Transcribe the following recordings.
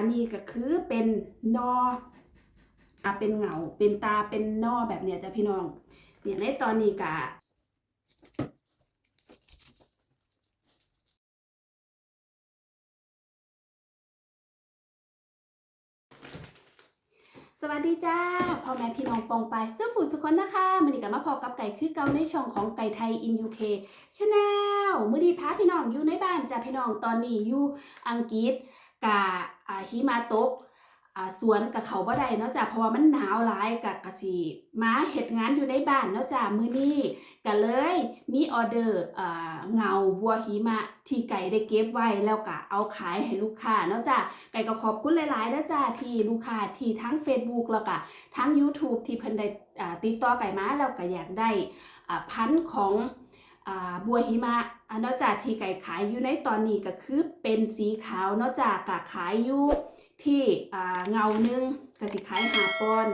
อันนี้ก็คือเป็นนออะเป็นเหงา เป็นตา เป็นนอแบบเนี้ยจ้ะพี่น้อง เนี่ยในตอนนี้กะสวัสดีจ้าพ่อแม่พี่น้องปองไปายเสื้อผู้สุคนนะคะมันนี้กับมาพอกับไก่คือเกาในช่องของไก่ไทยอินยูเคชาแนลมือดีพาพี่น้องอยู่ในบ้านจ้าพี่น้องตอนนี้อยู่อังกฤษ กะหิมาตกสวนกับเขาบ่ได้เนาะจ้าเพราะว่ามันหนาวหลายกะกะสิมาเฮ็ดงานอยู่ในบ้านเนาะจ้ามื้อนี้ก็เลยมีออเดอร์เงาบัวหิมะที่ไก่ได้เก็บไว้แล้วก็เอาขายให้ลูกค้าเนาะจ้าไก่ก็ขอบคุณหลายๆนะจ้าที่ลูกค้าที่ทั้ง Facebook แล้วก็ทั้ง YouTube ที่เพิ่นได้ติดต่อไก่มาแล้วก็อยากได้พันธุ์ของ บัวหิมะนอกจากที่ไก่ขายอยู่ในตอนนี้ก็คือเป็นสีขาวนอกจากกขายอยู่ที่เงาหนึ่งก็สิขายหาปอน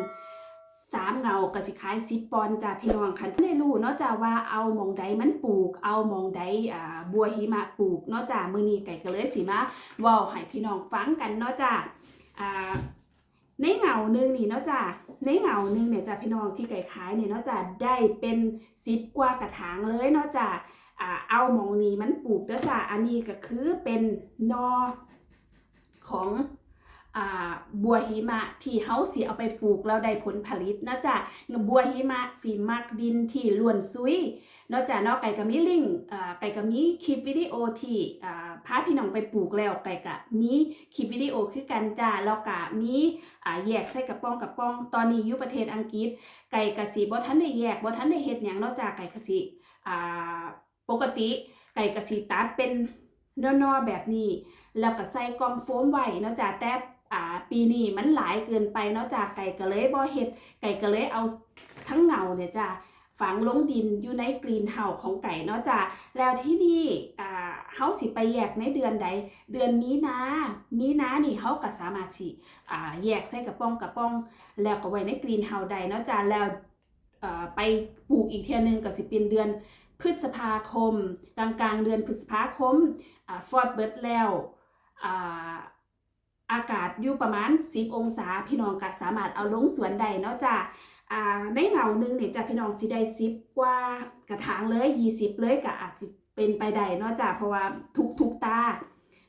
สามเงาก็สิขายสิบปอนจ้าพี่น้องคันได้รู้นาะจ้าว่าเอามองใดมันปลูก เอามองใดบัวหิมะปลูกนาะจ้ามื้อนี้ไก่ก็เลยสิมาว้าให้พี่น้องฟังกันนาะจ้ะอ่า ในเหงาหนึ่งนี่เนาะจ้ะในเหงาหนึ่งเนี่ยจ้ะพี่น้องที่ไก่ขายเนี่ยเนาะจ้ะได้เป็นสิบกว่ากระถางเลยเนาะจ้ะอ่าเอาหมองนี้มันปลูกเนาะจ้ะอันนี้ก็คือเป็นนอของบัวหิมะที่เฮาสิเอาไปปลูกแล้วได้ผลผลิตนะจ้ะบัวหิมะสีมักดินที่ล้วนซุย นอกจากนอกไก่ก็มีลิงก์อ่าไก่ก็มีคลิปวิดีโอที่พาพี่น้องไปปลูกแล้วไก่ก็มีคลิปวิดีโอคือกันจ้าแล้วก็มีแยกใส่กระป๋องกระป๋อง ตอนนี้อยู่ประเทศอังกฤษ ไก่กะสิบ่ทันได้แยกบ่ทันได้เฮ็ดหยังนอกจากไก่กะสิอ่าปกติไก่กะสิตัดเป็นนอๆแบบนี้ แล้วก็ใส่กล่องโฟมไว้นาะจ้าแต่ปีนี้มันหลายเกินไปเนาะจ้าไก่ก็เลยบ่เฮ็ดไก่ก็เลยเอาทั้งเงาเนี่ยจ้า ฝังลงดินอยู่ในกรีนเฮาของไก่เนาะจ้ะแล้วที่นี่อ่าเฮาสิไปแยกในเดือนใด เดือนมีนามีนานี่เฮาก็สามารถสิอ่าแยกใส่กระป๋องกระป๋อง แล้วก็ไว้ในกรีนเฮาส์ได้เนาะจ้ะแล้วไปปลูกอีกเทื่อนึงก็สิเป็นเดือนพฤษภาคม กลางกลางเดือนพฤษภาคมอ่าฟอดเบิร์ดแล้วอ่าอากาศอยู่ประมาณ 10 องศา พี่น้องก็สามารถเอาลงสวนได้เนาะจ้ะ อ่าในเหงาหนึ่งเนี่ยจะพี่น้องสิได้สิบกว่ากระถางเลยยี่สิบเลยก็อาจสิเป็นไปได้เนอกจากเพราะว่าทุกทุกตา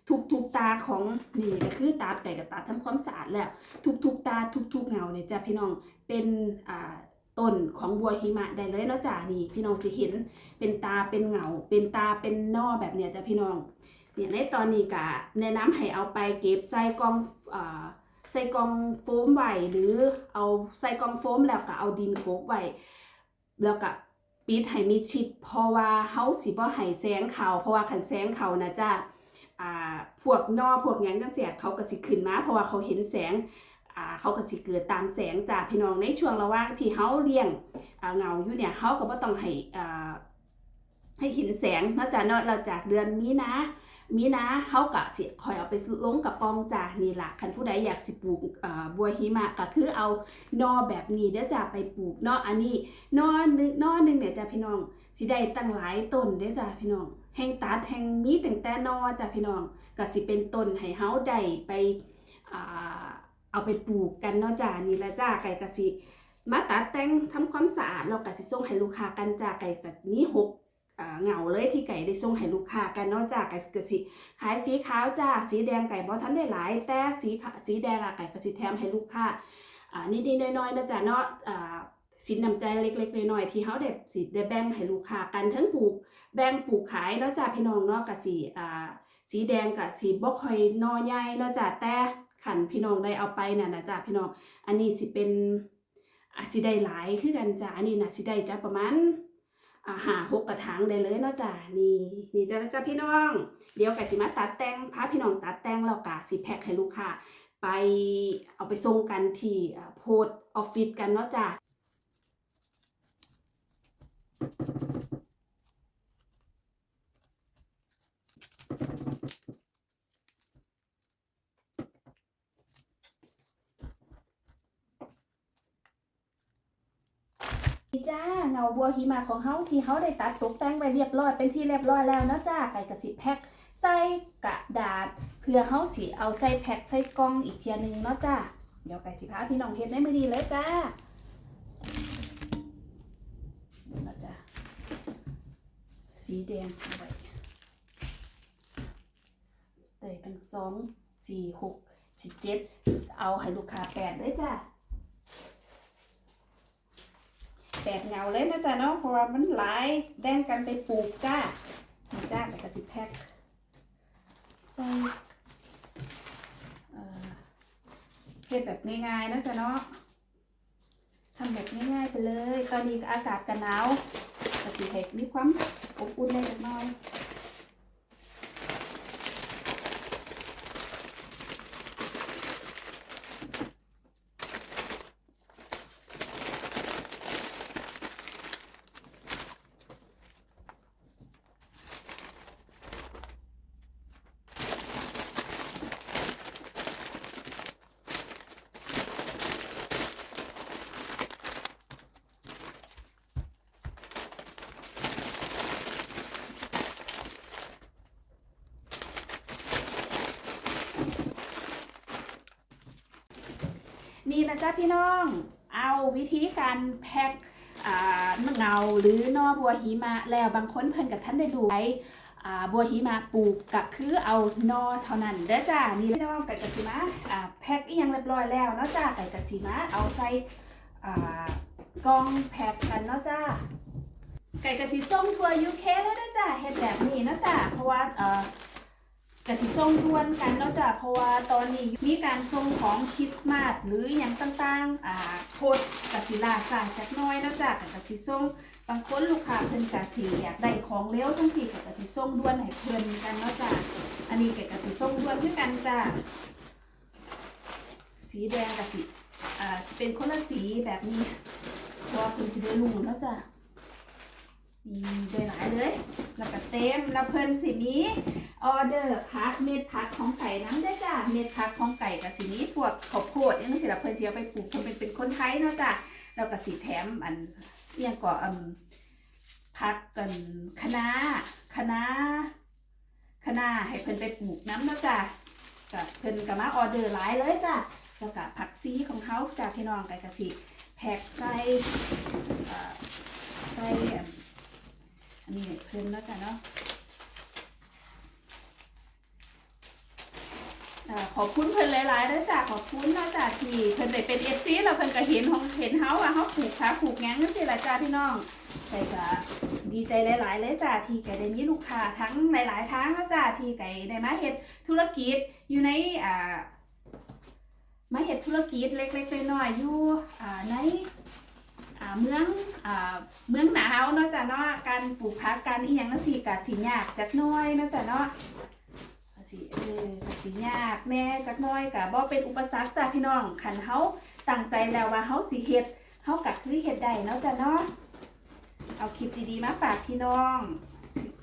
ทุกทุกตาของนี่ก็คือตาไก่กับตาทำความสะอาดแล้ว ทุกทุกตาทุกทุกเงาเนี่ยจะพี่น้องเป็นอ่าต้นของบัวหิมะได้เลยเนาะจ้านี่พี่น้องสิเห็นเป็นตาเป็นเงาเป็นตาเป็นนอแบบเนี้ยจ้ะพี่น้องเนี่ยในตอนนี้ก็แนะนำให้เอาไปเก็บใส่กล่องอ่า ใส่กล่องโฟมไว้หรือเอาใส่กล่องโฟมแล้วก็เอาดินโคกไว้แล้วก็ปิดให้มิดชิด เพราะว่าเฮาสิบ่ให้แสงเขาเพราะว่าคันแสงเขานะจ้าอ่าพวกนอพวกหยังจังซี่เขาก็สิขึ้นมาเพราะว่าเขาเห็นแสงอ่าเขาก็สิเกิดตามแสงจ้าพี่น้องในช่วงระหว่างที่เฮาเลี้ยงอ่าเงาอยู่เนี่ยเฮาก็บ่ต้องให้อ่า ให้เห็นแสงนาะจ้าเนาะเราจากเดือนมีนามีนะเฮากะสิคอยเอาไปลงกับปองจ้านี่ละคันผู้ใดอยากสิปลูกบัวหิมะก็คือเอานอแบบนี้เด้อจ้าไปปลูกเนาะอันนี้นอนึงนอหนึงเนี่ยจ้าพี่น้องสิได้ตั้งหลายต้นเด้อจ้าพี่น้องแห่งตัดแห่งมีตั้งแต่นอจ้าพี่น้องก็สิเป็นต้นให้เฮาได้ไปอเอาไปปลูกกันเนาะจ้านี่ละจ้าไก่ก็สิมาตัดแต่งทำความสะอาดแล้วก็สิส่งให้ลูกค้ากันจ้าไก่ก็มีหก เหงาเลยที่ไก่ได้ส่งให้ลูกค้ากันนอกจากไก่กสิขายสีขาวจ้าสีแดงไก่บอทันได้หลาย แต่สีสีแดงอะไก่กระสิแถมให้ลูกค้านิดๆน้อยๆนะจ๊ะเนาะสินน้ำใจเล็กๆน้อยๆที่เขาได้สิได้แบ่งให้ลูกค้ากันทั้งปลูกแบ่งปลูกขายนาะจ้าพี่น้องเนาะกะสีสีแดงกับสีบ่คอยนอใหญ่นาะจ้าแต่ขันพี่น้องได้เอาไปน่ะนะจ้าพี่น้องอันนี้สิเป็นสิได้หลายคือกันจ้าอันนี้นะสิได้จ้าประมาณ หาหกกระถางได้เลยเนาะจ้ะนี่นี่จ้ะจ้ะพี่น้อง เดี๋ยวก่สิมาตัดแต่งพาพี่น้องตัดแต่งแล้วกะสิแพ็คให้ลูกค้าไปเอาไปส่งกันที่โพสออฟฟิศกันเนาะจ้ะ จ้าเงาบัวหิมะของเฮาที่เฮาได้ตัดตกแต่งไว้เรียบร้อยเป็นที่เรียบร้อยแล้วนะจ้าไก่กระสิบแพ็คใส่กระดาษ เพื่อเฮาสิเอาใส่แพ็คใส่กล่องอีกเทียหนึงเนาะจ้าเดี๋ยวไก่สิพาพี่น้องเฮ็ดในมื้อนี้เลยจ้านี่นะจ้าสีแดงเอาไว้ได้ทั้งสองสี่หกสิบเจ็ดเอาให้ลูกค้าแปดเลยจ้า แปดเงาเลยนะจ๊ะเนาะเพราะว่ามันหลายแบ่งกันไปปลูกจ้าจ้าแล้วก็สิแพ็คใส่เอ่อเฮ็ดแบบง่ายๆนะจ๊ะเนาะทำแบบง่ายๆไปเลย ตอนนี้อากาศกันหนาวก็สิเห้มีความอบอุ่นได้เล็กน้อย นะจ๊ะพี่น้อง เอาวิธีการแพ็คอ่าเงาหรือนอบัวหิมะแล้วบางคนเพิ่นกับท่านได้ดูไว้อ่าบัวหิมะปลูกก็คือเอานอเท่านั้นเด้อจ้านี่พี่น้องไก่กระสิมาอ่าแพ็คอีหยังเรียบร้อยแล้วเนาะจ้าไก่กระสิมาเอาใส่อ่ากล่องแพ็คกันเนาะจ้าไก่กระสิส่งทัวร์ยูเคแล้วเด้อจ้าเฮ็ดแบบนี้เนาะจ้าเพราะว่า เอ่อกสิส่งด่วนกันเนาะจ้ะเพราะว่าตอนนี้มีการส่งของคริสต์มาสหรืออย่างต่างๆอ่าโคดกสิลาสาจักน้อยเนาะจ้ะกับกสิส่งบางคนลูกค้าเพิ่นกสิอยากได้ของเร็วจังซี่ก็กสิส่งด่วนให้เพิ่นกันเนาะจ้ะอันนี้ก็กสิส่งด่วนคือกันจ้ะสีแดงกสิอ่าเป็นคนละสีแบบนี้เพราะว่าเพิ่นสิได้รู้เนาะจ้ะ มีได้หลายเลย แล้วก็เต็มแล้วเพิ่นสิมีออเดอร์พักเม็ดพักของไก่น้ำได้จ้ะเม็ดพักของไก่กับสีนี้พวกข้าวโพดยังสิละเพิ่นสิเอาไปปลูกเพิ่นเป็นเป็นคนไทยเนาะจ้ะแล้วก็สีแถมอันเอียงก็อืมพักกันคะน้าคะน้าคะน้าให้เพิ่นไปปลูกน้ำเนาะจ้ะก็เพิ่นก็มาออเดอร์หลายเลยจ้ะแล้วก็ผักซีของเขาจ้ะพี่น้องไก่กะสิแพ็คใส่ใส่ อันอันนี้ให้เพิ่นเนาะจ้ะเนาะอ่ขอบคุณเพิ่นหลายๆเลยจ้ะขอบคุณนะจ้ะที่เพิ่นได้เป็น FC แล้วเพิ่นก็เห็นของเห็นเฮาว่าเฮาปลูกขาปลูกหยังจังซี่ล่ะจ้ะพี่น้องไก่ก็ดีใจหลายๆเลยจ้ะที่ไก่ได้มีลูกค้าทั้งหลายๆทางนะจ้ะที่ไก่ได้มาเฮ็ดธุรกิจอยู่ในอ่ามาเฮ็ดธุรกิจเล็กๆน้อยๆอยู่อ่าใน เมืองอ่าเมืองหนาวนาะจ้ะเนาะการปลูกผักการอีหยังจังซี่ก็สิยากจักน่อยนาะจ้ะเนาะสิเออก็สิยากแน่จักน้อยก็บ่เป็นอุปสรรคจ้ะพี่น้องคันเฮาตั้งใจแล้วว่าเฮาสิเฮ็ดเฮาก็คือเฮ็ดได้นาะจ้ะเนาะเอาคลิปดีๆมาฝากพี่น้อง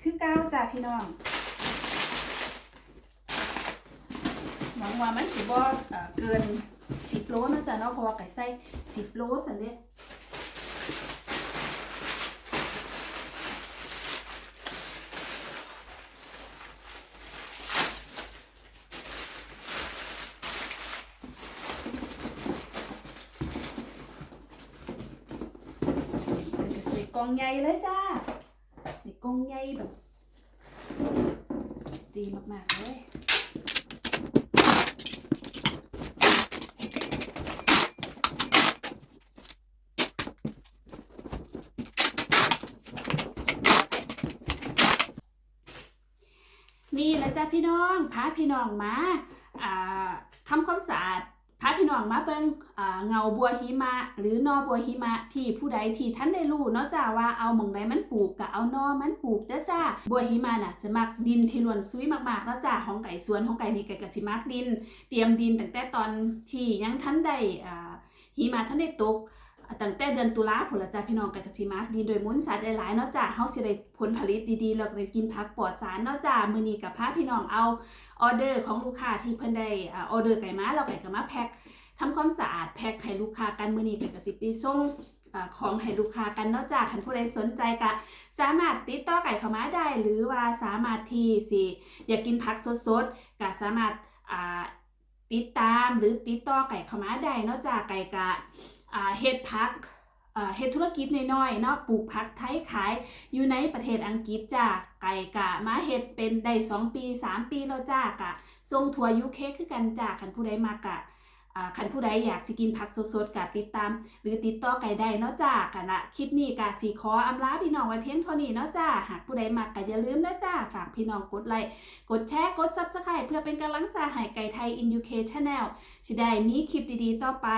คือก้าวจ้ะพี่น้องหวังว่ามันสิบ่เอ่อเกิน10โลนาะจ้ะเนาะเพราะว่าไก่ใส่10โลซั่นเด้ เป็น กองใหญ่เลยจ้านี่กองใหญ่แบบดีมากๆเลยนี่แหละจ้าพี่น้องพาพี่น้องมาทำความสะอาด พาพี่น้องมาเบิ่งเงาบัวหิมะ หรือนอบัวหิมะ ที่ผู้ใดที่ท่านได้รู้เนาะจ้าว่าเอาหมองใดมันปลูกกับเอานอมันปลูกเด้อจ้าบัวหิมะน่ะสมักดินที่ล้วนซุยมากๆเนาะจ้าของไก่สวนของไก่นี่ไก่กะสิมักดิน เตรียมดินตั้งแต่ตอนที่ยังท่านได้อ่าหิมะท่านได้ตก ตั้งแต่เดือนตุลาพุ่นลจ้าพี่น้องก่ก็สิมักดินโดยมูลสัตว์หลายๆเนาะจ้าเฮาสิได้ผลผลิตดีๆแล้วก็ได้กินผักปลอดสารเนาะจ้ามื้อนี้ก็พาพี่น้องเอาออเดอร์ของลูกค้าที่เพิ่นได้ออเดอร์ไก่มาแล้วไก่ก็มาแพ็คทำความสะอาดแพ็คให้ลูกค้ากันมื้อนี้เป็นกระสิบปีส่งของให้ลูกค้ากันนอกจากคันผู้ใดสนใจก็สามารถติดต่อไก่เข้ามาได้ หรือว่าสามารถที่สิอยากกินผักสดๆก็สามารถติดตามหรือติดต่อไก่เข้ามาได้นอกจากไก่กะ เฮ็ดพักเฮ็ดธุรกิจน้อยๆเนาะปลูกผักไทยขายอยู่ในประเทศอังกฤษจ้าไก่กะมาเฮ็ดเป็นได้2ปี 3 ปีแล้วจ้ากะส่งทัวร์ยูเคือกันจ้าคันผู้ใดมากะ คันผู้ใดอยากสิกินผักสดๆกะติดตาม หรือติดต่อไก่ได้เนาะจ้ากะนะคลิปนี้กะสิขออำลาพี่น้องไว้เพียงเท่านี้เนาะจ้าหากผู้ใดมากกะอย่าลืมนะจ้าฝากพี่น้องกดไลค์กดแชร์กด Subscribe เพื่อเป็นกำลังใจให้ไก่ไทย in UK Channel สิได้มีคลิปดีๆต่อไป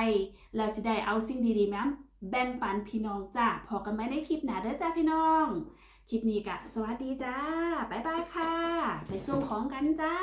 แล้วสิได้เอาสิ่งดีๆมาแบ่งปันพี่น้องจ้าพอกันไหมในคลิปหน้าเด้อจ้าพี่น้อง คลิปนี้กะสวัสดีจ้าบ๊ายบายค่ะ ไปส่งของกันจ้า